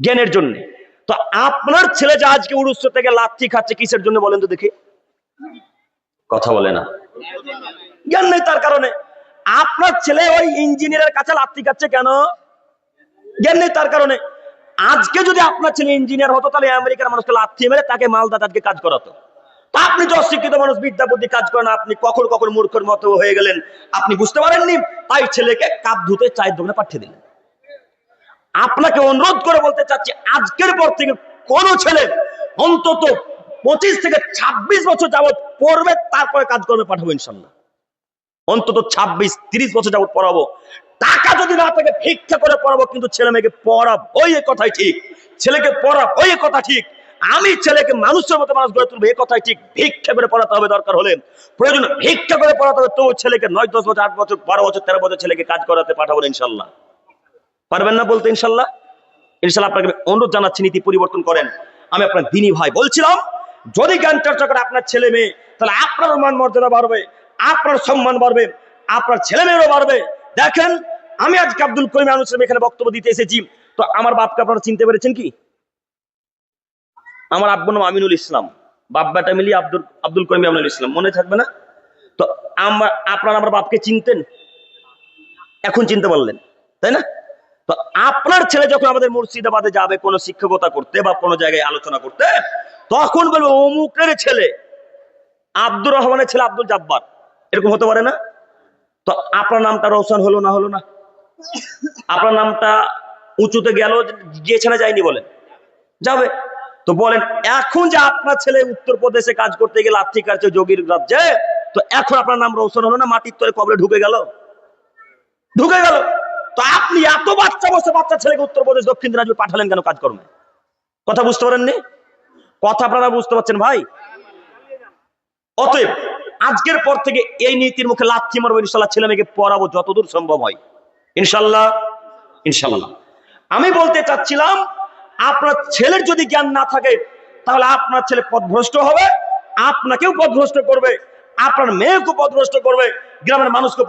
জ্ঞানের জন্য। তো আপনার ছেলে যে আজকে উড়ুস্য থেকে লাথি খাচ্ছে, কিসের জন্য বলেন তো দেখি। কথা বলে না। জ্ঞান নেই তার কারণে। আপনার ছেলে ওই ইঞ্জিনিয়ারের কাছে লাথি খাচ্ছে কেন? জ্ঞান নেই তার কারণে। আজকে যদি আপনার ছেলে ইঞ্জিনিয়ার হতো, তাহলে আমেরিকার মানুষকে লাথি মেরে তাকে মালদা তাদেরকে কাজ করাতো। আপনি যে অশিক্ষিত মানুষ, বিদ্যা বুদ্ধি কাজ করেন, আপনি কখন কখন মূর্খের মতো হয়ে গেলেন। আপনি বুঝতে পারেননি? তাই ছেলেকে কাপ ধুতে চায়ের দোকানে পাঠিয়ে দিলেন। আপনাকে অনুরোধ করে বলতে চাচ্ছি, আজকের পর থেকে কোন ছেলে অন্তত পঁচিশ থেকে ২৬ বছর যাবত পড়বে, তারপরে কাজকর্মে পাঠাবো ইনশাল্লাহ। অন্তত ২৬ তিরিশ বছর যাবত পড়াবো। টাকা যদি না থাকে, ভিক্ষা করে পড়াবো, কিন্তু ছেলে মেয়েকে পড়াবো ওই এ কথাই ঠিক, ছেলেকে পড়াবো ওই এ কথা ঠিক, আমি ছেলেকে মানুষের মতো মানুষ গড়ে তুলবো এ কথাই ঠিক, ভিক্ষা করে পড়াতে হবে দরকার হলে। প্রয়োজন ভিক্ষা করে পড়াতে হবে তো ছেলেকে নয়, দশ বছর, আট বছর, বারো বছর, তেরো বছর ছেলেকে কাজ করাতে পাঠাবো ইনশাল্লাহ। পারবেন না বলতে ইনশাল্লাহ? ইনশাল্লাহ আপনাকে অনুরোধ জানাচ্ছি, নীতি পরিবর্তন করেন। আমি আপনার দিনী ভাই বলছিলাম, যদি জ্ঞান চর্চা করে আপনার ছেলে মেয়ে, তাহলে আপনার মান মর্যাদা বাড়বে, আপনার সম্মান বাড়বে, আপনার ছেলে মেয়েরও বাড়বে। দেখেন, আমি আজকে আব্দুল করিম আনুসলাম এখানে বক্তব্য দিতে এসেছি। তো আমার বাপকে আপনারা চিনতে পেরেছেন কি? আমার আব্বু নাম আমিনুল ইসলাম। বাব্বাটা মিলিয়ে আব্দুল আব্দুল করিম আমিনুল ইসলাম। মনে থাকবে না? তো আমার, আপনারা আমার বাপকে চিনতেন? এখন চিনতে পারলেন, তাই না? তো আপনার ছেলে যখন আমাদের মুর্শিদাবাদে যাবে, কোনো শিক্ষকতা করতে বা কোনো জায়গায় আলোচনা করতে, তখন বলবে, অমুকের ছেলে, আব্দুর রহমানের ছেলে আব্দুল জাব্বার। এরকম হতে পারে না? তো আপনার নামটা রোশন হলো না হলো না? আপনার নামটা উঁচুতে গেল গিয়েছে না যায়নি বলেন। যাবে। তো বলেন, এখন যে আপনার ছেলে উত্তরপ্রদেশে কাজ করতে গেলে আর্থিক কাছে যোগীর রাজ্যে, তো এখন আপনার নাম রোশন হলো না? মাটির তলে কবরে ঢুকে গেল? ঢুকে গেল। তো আপনি এত বাচ্চা বসে বাচ্চা ছেলেকে উত্তরপ্রদেশ দক্ষিণ দিনাজপুর পাঠালেন কেন? কাজকর্মে কথা বুঝতে পারেননি? কথা আপনারা বুঝতে পারছেন ভাই? অতএব, আজকের পর থেকে এই নীতির মুখে লাথি মারবো, ইনশাল্লাহ ছেলে মেয়েকে পড়াবো যতদূর সম্ভব হয়। ইনশাল্লাহ ইনশাল্লাহ। আমি বলতে চাচ্ছিলাম, আপনার ছেলের যদি জ্ঞান না থাকে, তাহলে আপনার ছেলে পথভ্রষ্ট হবে, আপনাকেও পথভ্রষ্ট করবে, আপনার মেয়েকেও পথভ্রষ্ট করবে, গ্রামের মানুষকে